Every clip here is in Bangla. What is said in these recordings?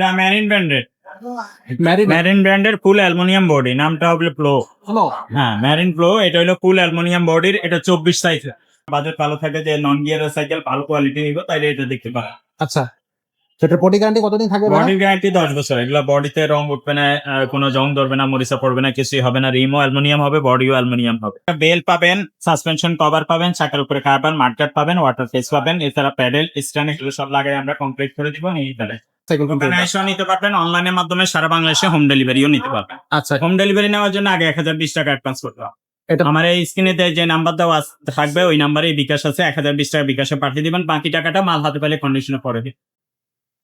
এটা মেরিন ব্র্যান্ডের ম্যারিন ব্র্যান্ডের ফুল অ্যালুমিনিয়াম বডি নামটা হবে প্লো হ্যাঁ মেরিন প্লো এটা হলো ফুল অ্যালুমিনিয়াম বডির এটা চব্বিশ সাইজ বাজেট ভালো থাকে যে নন গিয়ার সাইকেল ভালো কোয়ালিটি নিব তাইলে এটা দেখতে পারেন আচ্ছা সেটার বডি গ্যারান্টি কতদিন থাকবে? বডির গ্যারান্টি দশ বছর এগুলো বডিতে রং উঠবে না কোনো জং ধরবে না মরিচা পড়বে না কিছুই হবে না রিমও অ্যালুমিনিয়াম হবে বডিও অ্যালুমিনিয়াম হবে। বেল পাবেন সাসপেনশন কভার পাবেন চাকার উপরে কার্বন মার্কার পাবেন ওয়াটার ফেস পাবেন এছাড়া প্যাডেল স্ট্যান্ড এগুলো সব লাগাই আমরা কমপ্লিট করে দিব এই তাহলে। সাইকেল ওখানে নিতে পারবেন অনলাইনের মাধ্যমে সারা বাংলাদেশে হোম ডেলিভারিও নিতে পারবেন। আচ্ছা। হোম ডেলিভারি নেওয়ার জন্য আগে এক হাজার বিশ টাকা অ্যাডভান্স করতে হবে। এটা- আমার এই স্ক্রিনে যে নাম্বার দেওয়া থাকবে ওই নাম্বারে বিকাশ আছে এক হাজার বিশ টাকা বিকাশে পাঠিয়ে দিবেন। বাকি টাকাটা মাল হাতে পেলে কন্ডিশনে পরে দিন।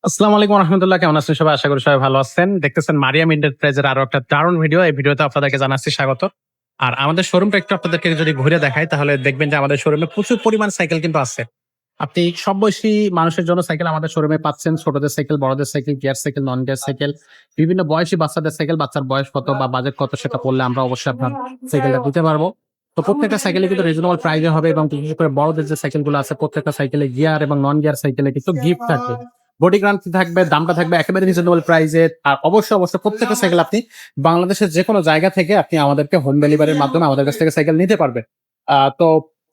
আসসালামু আলাইকুম রহমতুল্লাহ। কেমন আছেন সবাই? আশা করি সবাই ভালো আছেন। দেখতেছেন মারিয়াম এন্টারপ্রাইজের আরও একটা দারুণ ভিডিও এই ভিডিওতে আপনাদেরকে জানাচ্ছি স্বাগত। আর আমাদের শোরুমটা একটু আপনাদেরকে যদি ঘুরে দেখাই তাহলে দেখবেন যে আমাদের শোরুমে প্রচুর পরিমাণ সাইকেল কিন্তু আছে। আপনি সব বয়সী মানুষের জন্য সাইকেল আমাদের শোরুমে পাচ্ছেন। ছোটদের সাইকেল, বড়দের cycle gear cycle non gear cycle, বিভিন্ন বয়সী বাচ্চাদের সাইকেল, বাচ্চার বয়স কত বা বাজেট কত সেটা বললে আমরা অবশ্যই আপনার সাইকেলটা দিতে পারব। তো প্রত্যেকটা সাইকেলে কিন্তু রিজনেবল প্রাইসে হবে এবং বিশেষ করে বড়দের যে সাইকেলগুলো আছে, প্রত্যেকটা সাইকেলে গিয়ার এবং নন গিয়ার সাইকেলে কিন্তু গিফট থাকবে। বডি গ্রান্টি থাকবে, দামটা থাকবে একেবারে রিজনেবল প্রাইসে আর অবশ্যই অবশ্যই প্রত্যেকটা সাইকেল আপনি বাংলাদেশের যে কোনো জায়গা থেকে আপনি আমাদেরকে হোম ডেলিভারির মাধ্যমে আমাদের কাছ থেকে সাইকেল নিতে পারবেন। তো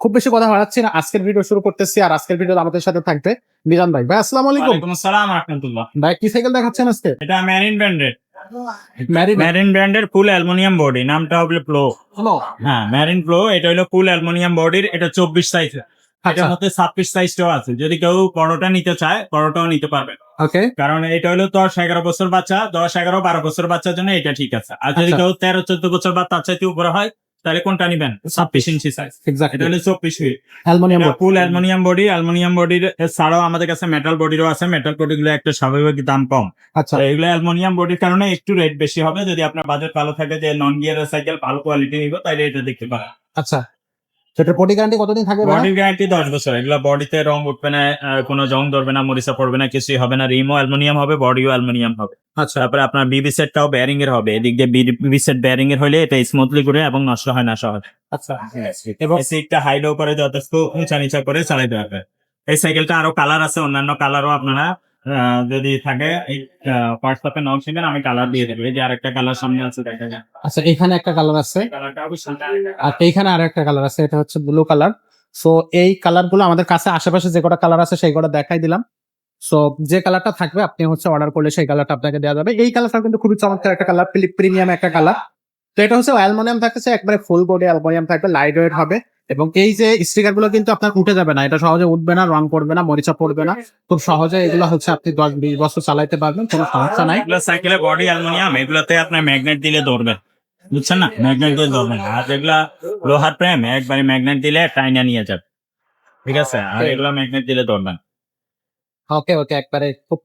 খুব বেশি কথা বাড়াচ্ছি না। আজকের ভিডিও শুরু করতেছি আর আজকের ভিডিও আমাদের সাথে থাকবে নিজান ভাই। ভাই আসসালামু আলাইকুম। আসসালাম রহমতুল্লাহ। ভাই কি সাইকেল দেখাচ্ছেন আজকে? এটা মেরিন ব্র্যান্ডের ম্যারিন মেরিন ব্র্যান্ডের ফুল অ্যালুমিনিয়াম বডি নামটা হবে প্লো হ্যাঁ মেরিন প্লো এটা হলো ফুল অ্যালুমিনিয়াম বডির এটা চব্বিশ সাইজ আচ্ছা। হচ্ছে ছাব্বিশ সাইজটাও আছে। যদি কেউ বড়টা নিতে চায় বড়টাও নিতে পারবে। ওকে। কারণ এটা হলো দশ এগারো বছর বাচ্চা দশ এগারো বারো বছর বাচ্চার জন্য এটা ঠিক আছে। আর যদি আচ্ছা। কেউ তেরো চোদ্দ বছর বা তার চাইতে উপরে হয় তাহলে কোনটা নিবেন? ছাব্বিশ ইঞ্চি সাইজ এটা হলো চব্বিশ feet aluminium full aluminium body aluminium বডির ছাড়াও আমাদের কাছে মেটাল বডিরও আছে। মেটাল বডি গুলো একটা স্বাভাবিক দাম কম। আচ্ছা। এগুলো অ্যালুমিনিয়াম বডির কারণে একটু রেট বেশি হবে। যদি আপনার বাজেট ভালো থাকে যে নন গিয়ার সাইকেল ভালো কোয়ালিটি নিব তাহলে এটা দেখতে পারেন। আচ্ছা। সেটার বডি গ্যারান্টি কতদিন থাকবে? বডির গ্যারান্টি দশ বছর। এগুলো বডিতে রং উঠবে না কোনো জং ধরবে না মরিচা পড়বে না কিছুই হবে না রিমও অ্যালুমিনিয়াম হবে বডিও অ্যালুমিনিয়াম হবে। আচ্ছা। তারপরে আপনার বিবি সেটটাও ব্যারিং এর হবে। এদিক দিয়ে বিবি সেট ব্যারিং এর হলে এটা স্মুথলি করে এবং নষ্ট হয় না সহজ। আচ্ছা। এবং সিটটা হাইডও করে যথেষ্ট উঁচা নিচা করে চালাইতে পারবে এই সাইকেলটা আরও কালার আছে অন্যান্য কালারও আপনারা যদি থাকে হোয়াটসঅ্যাপে নক দিবেন আমি কালার দিয়ে দেবো। এই যে আরেকটা কালার সামনে আছে দেখা যায় আচ্ছা এখানে একটা কালার আছে। আর এইখানে আর একটা কালার আছে এটা হচ্ছে ব্লু কালার সো এই কালারগুলো আমাদের কাছে আশেপাশে যে কটা কালার আছে সেই কটা দেখাই দিলাম। সো যে কালারটা থাকবে আপনি হচ্ছে অর্ডার করলে সেই কালারটা আপনাকে দেওয়া যাবে। এই কালারটা কিন্তু খুবই চমৎকার একটা কালার প্রিমিয়াম একটা কালার তো এটা হচ্ছে অ্যালমোনিয়াম থাকতেছে একবারে ফুল বডি অ্যালমোনিয়াম থাকবে লাইট ওয়েট হবে। এবং এই যে স্টিকারগুলো কিন্তু আপনার উঠে যাবে না এটা সহজে উঠবে না রং পড়বে না মরিচা পড়বে না। খুব সহজে এগুলো হচ্ছে আপনি দশ বিশ বছর চালাইতে পারবেন কোনো সমস্যা নাই। এগুলো সাইকেলের বডি অ্যালুমিনিয়াম এগুলোতে আপনার ম্যাগনেট দিলে ধরবে। বুঝছেন না? ম্যাগনেট দিয়ে ধরবে না। আর যেগুলা লোহার প্রেম একবারে ম্যাগনেট দিলে টাইনা নিয়ে যাবে। ঠিক আছে? আর এগুলো ম্যাগনেট দিলে ধরবে না। ওকে ওকে একবারে খুব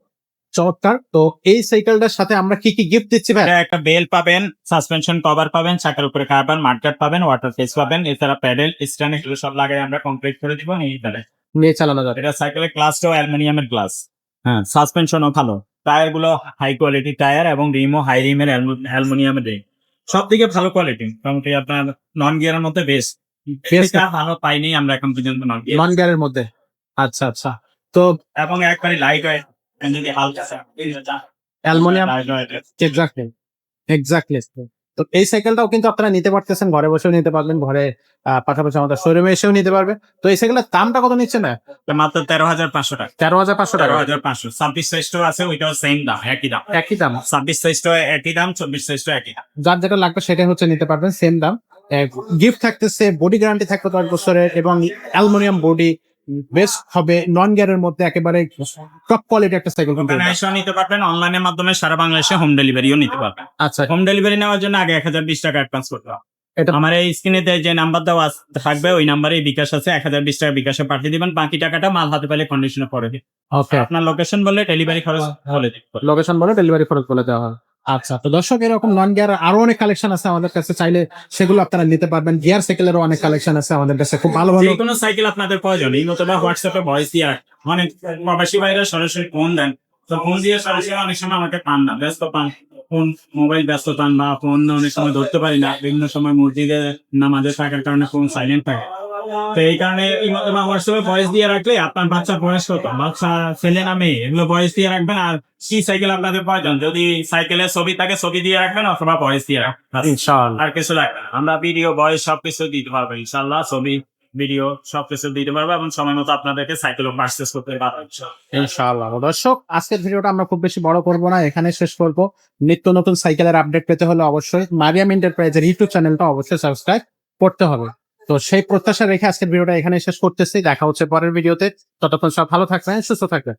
চমৎকার। তো এই সাইকেলটার সাথে আমরা কি কি গিফট দিচ্ছি ভাই? একটা বেল পাবেন সাসপেনশন কভার পাবেন চাকার উপরে কার্বন মার্কার পাবেন ওয়াটার ফেস পাবেন এছাড়া প্যাডেল স্ট্যান্ড এগুলো সব লাগাই আমরা কমপ্লিট করে দিব এই তাহলে নিয়ে চালানো যাবে। এটা সাইকেলের গ্লাসটাও অ্যালুমিনিয়ামের গ্লাস হ্যাঁ সাসপেনশনও ভালো। টায়ারগুলো হাই কোয়ালিটি টায়ার এবং রিমও হাই রিমের অ্যালুমিনিয়ামের রিম সব দিকে ভালো কোয়ালিটি মোটামুটি আপনার নন গিয়ারের মধ্যে বেস্ট ভালো পাইনি আমরা এখন পর্যন্ত নন গিয়ার নন গিয়ারের মধ্যে। আচ্ছা আচ্ছা। তো এবং একবারে লাইট ওয়েট হালকা অ্যালুমিনিয়াম এক্স্যাক্টলি এক্স্যাক্টলি তো এই সাইকেলটাও কিন্তু আপনারা নিতে পারতেছেন ঘরে বসেও নিতে পারবেন ঘরে আহ, পাশাপাশি আমাদের শোরুমে এসেও নিতে পারবে। তো এই সাইকেলের দামটা কত নিচ্ছে না? মাত্র তেরো হাজার পাঁচশো টাকা। তেরো হাজার পাঁচশো তেরো টাকা হাজার পাঁচশো। ছাব্বিশ সাইজটা আছে ওইটাও সেম দাম একই দাম। একই দাম। ছাব্বিশ সাইজটা একই দাম চব্বিশ সাইজটা একই দাম। যার যেটা লাগবে সেটাই হচ্ছে নিতে পারবেন সেম দাম। গিফট থাকতেছে বডি গ্যারান্টি থাকবে দশ বছরের এবং অ্যালুমিনিয়াম বডি বেস্ট হবে নন গিয়ারের মধ্যে একেবারে টপ কোয়ালিটি একটা সাইকেল কিন্তু। নিতে পারবেন অনলাইনের মাধ্যমে সারা বাংলাদেশে হোম ডেলিভারিও নিতে পারবেন। আচ্ছা। হোম ডেলিভারি নেওয়ার জন্য আগে এক হাজার বিশ টাকা অ্যাডভান্স করতে হবে। এটা- আমার এই স্ক্রিনে যে নাম্বার দেওয়া থাকবে ওই নাম্বারে বিকাশ আছে এক হাজার বিশ টাকা বিকাশে পাঠিয়ে দিবেন বাকি টাকাটা মাল হাতে পেলে কন্ডিশনে পড়ে দিন ওকে আপনার লোকেশন বললে ডেলিভারি খরচ বলে লোকেশন বলে ডেলিভারি খরচ বলে দেওয়া হয় আচ্ছা তো দর্শক, এরকম নন গিয়ার আরও অনেক কালেকশন আছে আমাদের কাছে, চাইলে সেগুলো আপনারা নিতে পারবেন। গিয়ার সাইকেলেরও অনেক কালেকশন আছে আমাদের কাছে, খুব ভালো ভালো। কোনো সাইকেল আপনাদের প্রয়োজন, এই বা হোয়াটসঅ্যাপে ভয়েস দিয়ে অনেক প্রবাসী ভাইরা সরাসরি ফোন দেন, তো ফোন দিয়ে সরাসরি অনেক সময় আমাকে পান না, ব্যস্ত পান। ফোন মোবাইল ব্যস্ত পান বা ফোন অনেক সময় ধরতে পারি না, বিভিন্ন সময় মসজিদে নামাজে থাকার কারণে ফোন সাইলেন্ট থাকে। তো এই কারণে আমার সময় বয়স দিয়ে রাখলে আপনার বাচ্চার বয়স কত বাচ্চা ছেলে না মেয়ে এগুলো বয়স দিয়ে রাখবেন আর কি সাইকেল আপনাদের প্রয়োজন? যদি সাইকেলের ছবি থাকে ছবি দিয়ে রাখবেন অথবা বয়স দিয়ে রাখবেন। আর কিছু লাগবে আমরা ভিডিও বয়স সবকিছু দিতে পারব ইনশাল্লাহ ছবি ভিডিও সবকিছু দিতে পারব এবং সময় মতো আপনাদেরকে সাইকেল পার্চেস করতে পারব। ইনশাআল্লাহ। দর্শক আজকের ভিডিওটা আমরা খুব বেশি বড় করব না এখানে শেষ করব। নিত্য নতুন সাইকেলের আপডেট পেতে হলে অবশ্যই মারিয়াম এন্টারপ্রাইজের ইউটিউব চ্যানেলটা অবশ্যই সাবস্ক্রাইব করতে হবে। তো সেই প্রত্যাশা রেখে আজকের ভিডিওটা এখানে শেষ করতেছি। দেখা হচ্ছে পরের ভিডিওতে। ততক্ষণ সব ভালো থাকবেন, সুস্থ থাকবেন।